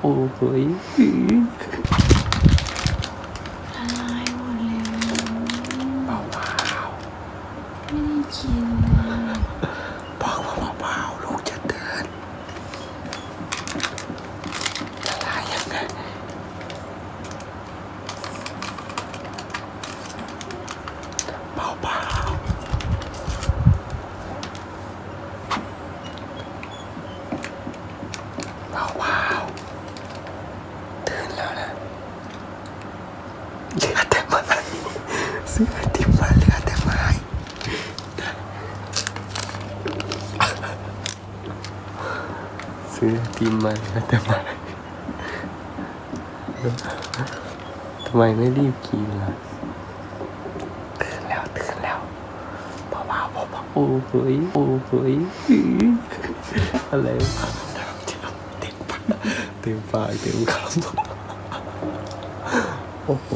โอ้โหยละลายหมดแล้วเบาเบาไม่ได้กินเลยบอกว่าเบาลูกจะเดินละลายยังไงเบาเบาเบาเบาตื่นแล้วนะ เหลือแต่ไม้เสื้อติมมาเหลือแต่ไม้ซื้อทีมมาแล้วแต่ไมาทำไมไม่รีบกินล่ะตื่นแล้วตื่นแล้วเบาๆเบาๆโอ้โหยโอ้โหยอะไรวะเต็มปากเต็มปากเต็มคำ โอ้โห